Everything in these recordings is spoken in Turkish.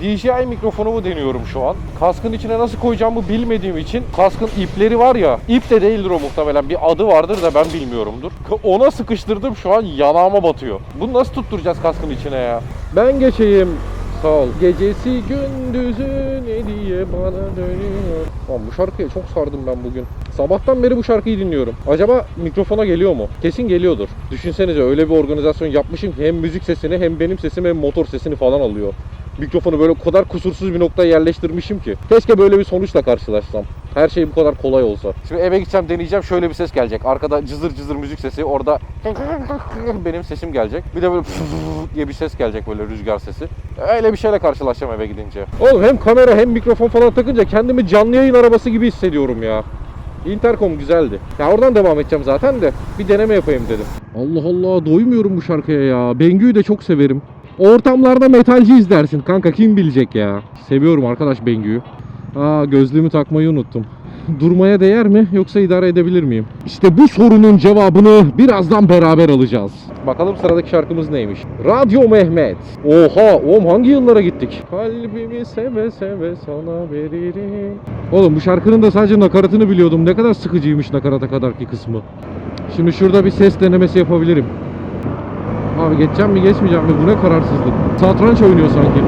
DJI mikrofonumu deniyorum şu an. Kaskın içine nasıl koyacağımı bilmediğim için kaskın ipleri var ya, ip de değildir o muhtemelen. Bir adı vardır da ben bilmiyorumdur. Ona sıkıştırdım şu an yanağıma batıyor. Bunu nasıl tutturacağız kaskın içine ya? Ben geçeyim. Sağ ol. Gecesi gündüzü ne diye bana dönüyor. Lan bu şarkıya çok sardım ben bugün. Sabahtan beri bu şarkıyı dinliyorum. Acaba mikrofona geliyor mu? Kesin geliyordur. Düşünsenize öyle bir organizasyon yapmışım ki hem müzik sesini hem benim sesimi hem motor sesini falan alıyor. Mikrofonu böyle o kadar kusursuz bir noktaya yerleştirmişim ki. Keşke böyle bir sonuçla karşılaşsam. Her şey bu kadar kolay olsa. Şimdi eve gideceğim deneyeceğim şöyle bir ses gelecek. Arkada cızır cızır müzik sesi. Orada benim sesim gelecek. Bir de böyle diye bir ses gelecek böyle rüzgar sesi. Öyle bir şeyle karşılaşacağım eve gidince. Oğlum hem kamera hem mikrofon falan takınca kendimi canlı yayın arabası gibi hissediyorum ya. Intercom güzeldi. Ya oradan devam edeceğim zaten de bir deneme yapayım dedim. Allah Allah doymuyorum bu şarkıya ya. Bengü'yü de çok severim. Ortamlarda metalci izlersin kanka kim bilecek ya. Seviyorum arkadaş Bengü'yü. Aa gözlüğümü takmayı unuttum. Durmaya değer mi yoksa idare edebilir miyim? İşte bu sorunun cevabını birazdan beraber alacağız. Bakalım sıradaki şarkımız neymiş? Radyo Mehmet. Oha oğlum hangi yıllara gittik? Kalbimi seve seve sana veririm. Oğlum bu şarkının da sadece nakaratını biliyordum. Ne kadar sıkıcıymış nakarata kadarki kısmı. Şimdi şurada bir ses denemesi yapabilirim. Abi geçeceğim mi geçmeyeceğim mi? Bu ne kararsızlık. Satranç oynuyor sanki.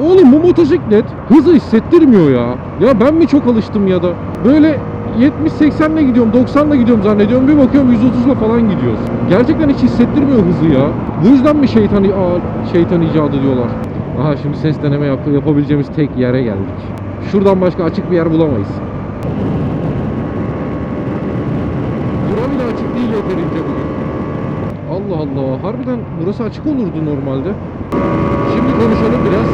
Oğlum bu motosiklet hızı hissettirmiyor ya. Ya ben mi çok alıştım ya da böyle 70-80'le gidiyorum, 90'la gidiyorum zannediyorum. Bir bakıyorum 130'la falan gidiyoruz. Gerçekten hiç hissettirmiyor hızı ya. Bu yüzden mi şeytan, şeytan icadı diyorlar. Aha şimdi ses deneme yap- yapabileceğimiz tek yere geldik. Şuradan başka açık bir yer bulamayız. Bura bile açık değil yeterince bugün. Allah Allah. Harbiden burası açık olurdu normalde. Şimdi konuşalım biraz.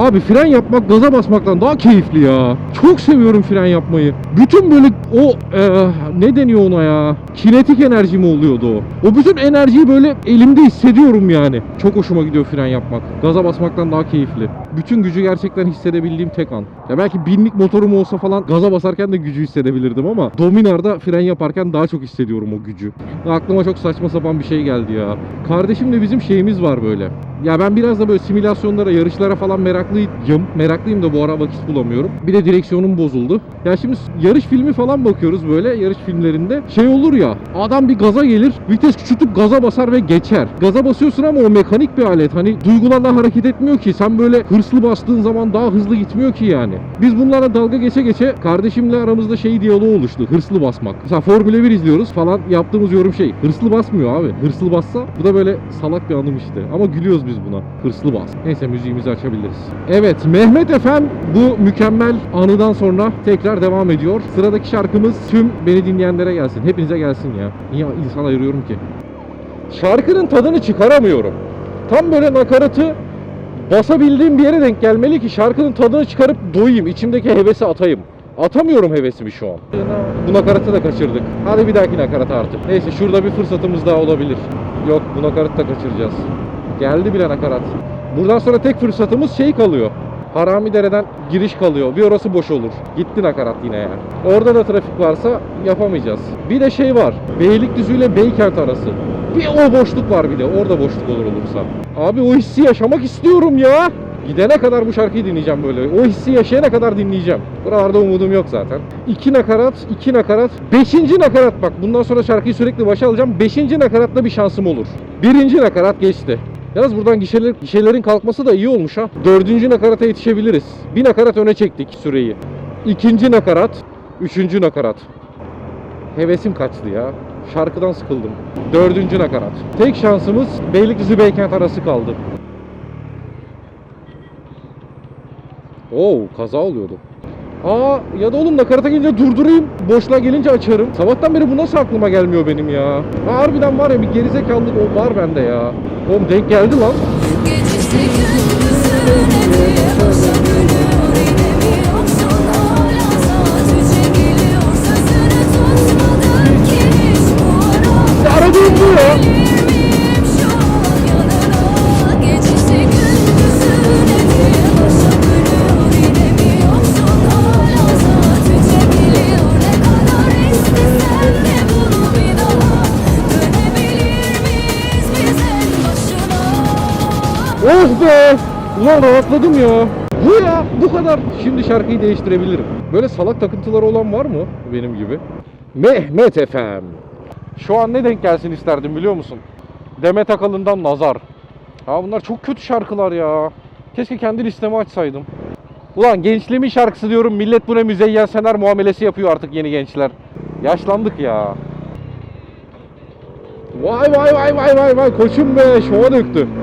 Abi fren yapmak gaza basmaktan daha keyifli ya. Çok seviyorum fren yapmayı. Bütün böyle o e, ne deniyor ona ya? Kinetik enerji mi oluyordu o? O bütün enerjiyi böyle elimde hissediyorum yani. Çok hoşuma gidiyor fren yapmak. Gaza basmaktan daha keyifli. Bütün gücü gerçekten hissedebildiğim tek an. Ya belki binlik motorum olsa falan gaza basarken de gücü hissedebilirdim ama Dominar'da fren yaparken daha çok hissediyorum o gücü. Aklıma çok saçma sapan bir şey geldi ya. Kardeşimle bizim şeyimiz var böyle. Ya ben biraz da böyle simülasyonlara, yarışlara falan meraklıyım. Meraklıyım da bu ara vakit bulamıyorum. Bir de direksiyonum bozuldu. Ya şimdi yarış filmi falan bakıyoruz böyle yarış filmlerinde. Şey olur ya adam bir gaza gelir vites küçültüp gaza basar ve geçer. Gaza basıyorsun ama o mekanik bir alet. Hani duygularla hareket etmiyor ki. Sen böyle hırslı bastığın zaman daha hızlı gitmiyor ki yani. Biz bunlara dalga geçe geçe kardeşimle aramızda şey diyaloğu oluştu. Hırslı basmak. Mesela Formula 1 izliyoruz falan yaptığımız yorum şey. Hırslı basmıyor abi. Hırslı bassa bu da böyle salak bir anım işte. Ama gülüyoruz biz buna. Hırslı bas. Neyse müziğimizi açabiliriz. Evet Mehmet Efem bu mükemmel anıdan sonra tekrar devam ediyor. Sıradaki şarkımız tüm beni dinleyenlere gelsin. Hepinize gelsin ya. Niye insan ayırıyorum ki? Şarkının tadını çıkaramıyorum. Tam böyle nakaratı basabildiğim bir yere denk gelmeli ki şarkının tadını çıkarıp doyayım. içimdeki hevesi atayım. Atamıyorum hevesimi şu an. Bu nakaratı da kaçırdık. Hadi bir dahaki nakarata artık. Neyse şurada bir fırsatımız daha olabilir. Yok bu nakaratı da kaçıracağız. Geldi bile nakarat. Buradan sonra tek fırsatımız şey kalıyor. Harami dereden giriş kalıyor. Bir orası boş olur. Gitti nakarat yine yani. Orada da trafik varsa yapamayacağız. Bir de şey var. Beylikdüzü ile Beykent arası. Bir o boşluk var bir de. Orada boşluk olur olursa. Abi o hissi yaşamak istiyorum ya. Gidene kadar bu şarkıyı dinleyeceğim böyle. O hissi yaşayana kadar dinleyeceğim. Buralarda umudum yok zaten. İki nakarat, iki nakarat. Beşinci nakarat bak. Bundan sonra şarkıyı sürekli başa alacağım. Beşinci nakaratta bir şansım olur. Birinci nakarat geçti. Yalnız buradan gişeler, gişelerin kalkması da iyi olmuş ha. Dördüncü nakarata yetişebiliriz. Bir nakarat öne çektik süreyi. İkinci nakarat, üçüncü nakarat. Hevesim kaçtı ya. Şarkıdan sıkıldım. Dördüncü nakarat. Tek şansımız Beylikdüzü Beykent arası kaldı. Oo kaza oluyordu. Aa ya da oğlum nakarata gelince durdurayım. Boşluğa gelince açarım. Sabahtan beri bu nasıl aklıma gelmiyor benim ya. Ha, harbiden var ya bir gerizekalılık o var bende ya. Oğlum denk geldi lan. Gecesi gündüzüne diye Oh be! Ulan rahatladım ya. Bu ya bu kadar. Şimdi şarkıyı değiştirebilirim. Böyle salak takıntıları olan var mı benim gibi? Mehmet Efem. Şu an ne denk gelsin isterdim biliyor musun? Demet Akalın'dan Nazar. Ha bunlar çok kötü şarkılar ya. Keşke kendi listemi açsaydım. Ulan gençliğimin şarkısı diyorum millet buna müzeyyen sener muamelesi yapıyor artık yeni gençler. Yaşlandık ya. Vay vay vay vay vay vay koçum be şova döktü.